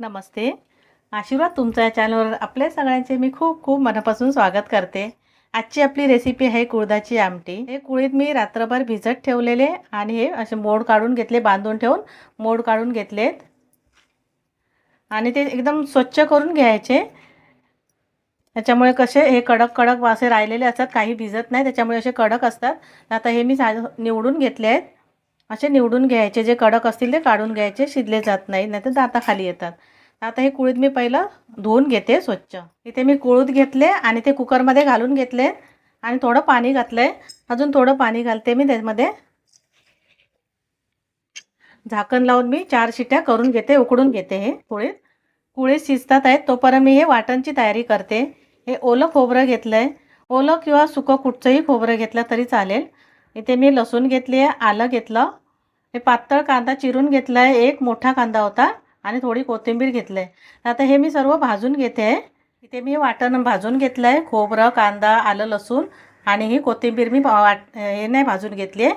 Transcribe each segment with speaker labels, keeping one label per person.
Speaker 1: नमस्ते. आशीर्वाद तुमच्या या चॅनलवर आपल्या सगळ्यांचे मी खूप खूप मनापासून स्वागत करते. आजची आपली रेसिपी आहे कुळदाची आमटी. हे कुळीत मी रात्रभर भिजत ठेवलेले आणि हे असे मोड काढून घेतले बांधून ठेवून मोड काढून घेतलेत. आणि ते एकदम स्वच्छ करून घ्यायचे. त्याच्यामुळे कसे हे कडक कडक असे राहिलेले असतात काही भिजत नाही त्याच्यामुळे असे कडक असतात. आता हे मी निवडून घेतले आहेत असे निवडून घ्यायचे जे कडक असतील ते काढून घ्यायचे शिजले जात नाही नाही तर दाताखाली येतात. आता हे कुळीत मी पहिलं धुवून घेते स्वच्छ. इथे मी कुळूत घेतले आणि ते कुकरमध्ये घालून घेतले आणि थोडं पाणी घातलं आहे अजून थोडं पाणी घालते मी त्यामध्ये. झाकण लावून मी चार शिट्या करून घेते उकडून घेते हे कुळीत. कुळीत शिजतात आहेत तोपर्यंत मी हे वाटणची तयारी करते. हे ओलं खोबरं घेतलं आहे ओलं किंवा सुकं कुठचंही खोबरं घेतलं तरी चालेल. इथे मी लसूण घेतली आहे आलं घेतलं. हे पातळ कांदा चिरून घेतला आहे एक मोठा कांदा होता आणि थोडी कोथिंबीर घेतलं आहे. आता हे मी सर्व भाजून घेते. आहे इथे मी वाटण भाजून घेतलं आहे खोबरं कांदा आलं लसूण आणि ही कोथिंबीर मी वाट हे नाही भाजून घेतली आहे.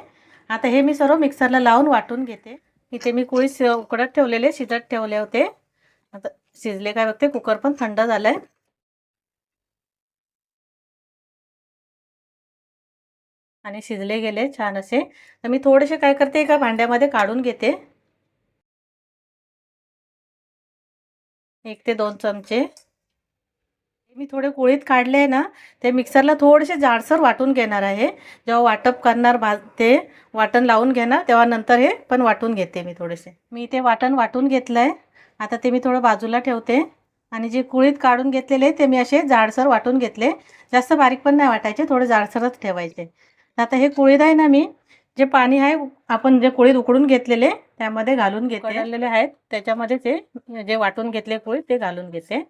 Speaker 1: आता हे मी सर्व मिक्सरला लावून वाटून घेते. इथे मी कुळीस उकडत ठेवलेले शिजत ठेवले होते. आता शिजले काय बघते कुकर पण थंड झालं आहे आणि शिजले गेले छान असे. तर मी थोडेसे काय करते एका भांड्यामध्ये काढून घेते. एक ते दोन चमचे. मी थोडे कुळीत काढले आहे ना ते मिक्सरला थोडेसे जाडसर वाटून घेणार आहे. जेव्हा वाटप करणार भा ते वाटण लावून घेणार तेव्हा नंतर हे पण वाटून घेते मी थोडेसे. मी ते वाटण वाटून घेतलं आहे आता ते मी थोडं बाजूला ठेवते. आणि जे कुळीत काढून घेतलेले ते मी असे जाडसर वाटून घेतले. जास्त बारीक पण नाही वाटायचे थोडे जाडसरच ठेवायचे. आता हे कुळीत आहे ना मी जे पाणी आहे आपण जे कुळीत उकडून घेतलेले त्यामध्ये घालून घेतलेले आहेत त्याच्यामध्ये ते जे वाटून घेतले कुळीत ते घालून घेते.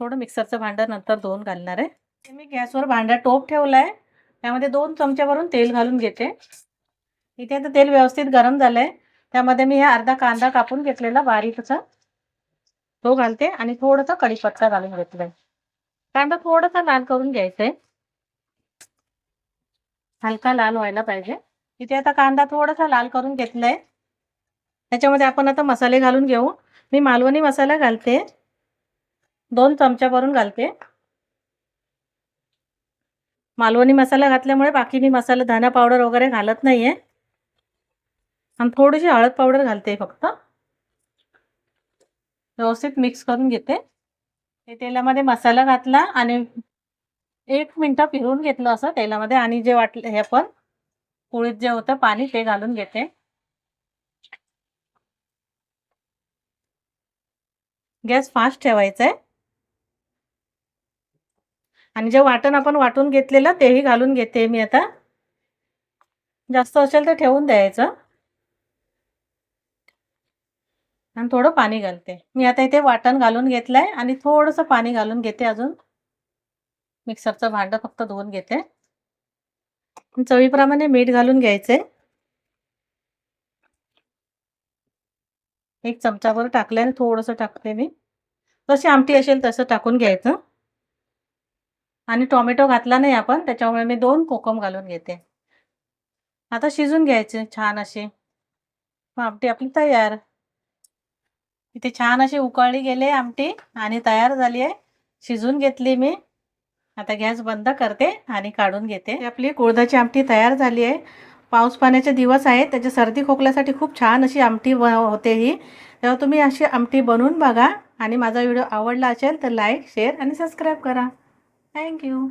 Speaker 1: थोडं मिक्सरचं भांडं नंतर धुवून घालणार आहे. मी गॅसवर भांडा टोप ठेवला आहे त्यामध्ये दोन चमच्यावरून तेल घालून घेते. इथे आता तेल व्यवस्थित गरम झालं आहे त्यामध्ये मी हे अर्धा कांदा कापून घेतलेला बारीकचा. तो घालते आणि थोडंसं कढीपत्ता घालून घेतलाय. कांदा थोडासा लाल करून घ्यायचा आहे हलका लाल व्हायला पाहिजे. इथे आता कांदा थोडासा लाल करून घेतलाय. त्याच्यामध्ये आपण आता मसाले घालून घेऊ. मी मालवणी मसाला घालते. दोन चमच्यावरून घालते. मालवणी मसाला घातल्यामुळे बाकी मी मसाला धना पावडर वगैरे घालत नाहीये. आणि थोडीशी हळद पावडर घालते फक्त. व्यवस्थित मिक्स करून घेते. हे तेलामध्ये मसाला घातला आणि एक मिनटं फिरून घेतलं असं तेलामध्ये आणि जे वाटलं हे पण पोळीत जे होतं पाणी ते घालून घेते. गॅस फास्ट ठेवायचा आहे आणि जे वाटण आपण वाटून घेतलेलं तेही घालून घेते मी आता. जास्त असेल तर ठेवून द्यायचं. आणि थोडं पाणी घालते. मी आता इथे वाटण घालून घेतलंय आणि थोडंसं पाणी घालून घेते अजून. मिक्सरचं भांडं फक्त धुवून घेते. चवीप्रमाणे मीठ घालून घ्यायचे. एक चमचाभर टाकले आणि थोडंसं टाकते मी. जशी आमटी असेल तसं टाकून घ्यायचं. आणि टोमॅटो घातला नाही आपण त्याच्यामुळे मी दोन कोकम घालून घेते. आता शिजून घ्यायचे छान असे. आमटी आपली तयार. इथे छान अशी उकळली गेले आमटी आणि तयार झाली आहे. शिजून घेतली मी. आता गॅस बंद करते आणि काढून घेते. आपली कुळदाची आमटी तयार झाली आहे. पाऊस पाण्याचे दिवस आहेत. त्याच्या सर्दी खोकल्यासाठी खूप छान अशी आमटी होते ही. तेव्हा तुम्ही अशी आमटी बनवून बघा. आणि माझा व्हिडिओ आवडला असेल तर लाईक शेअर आणि सबस्क्राईब करा. Thank you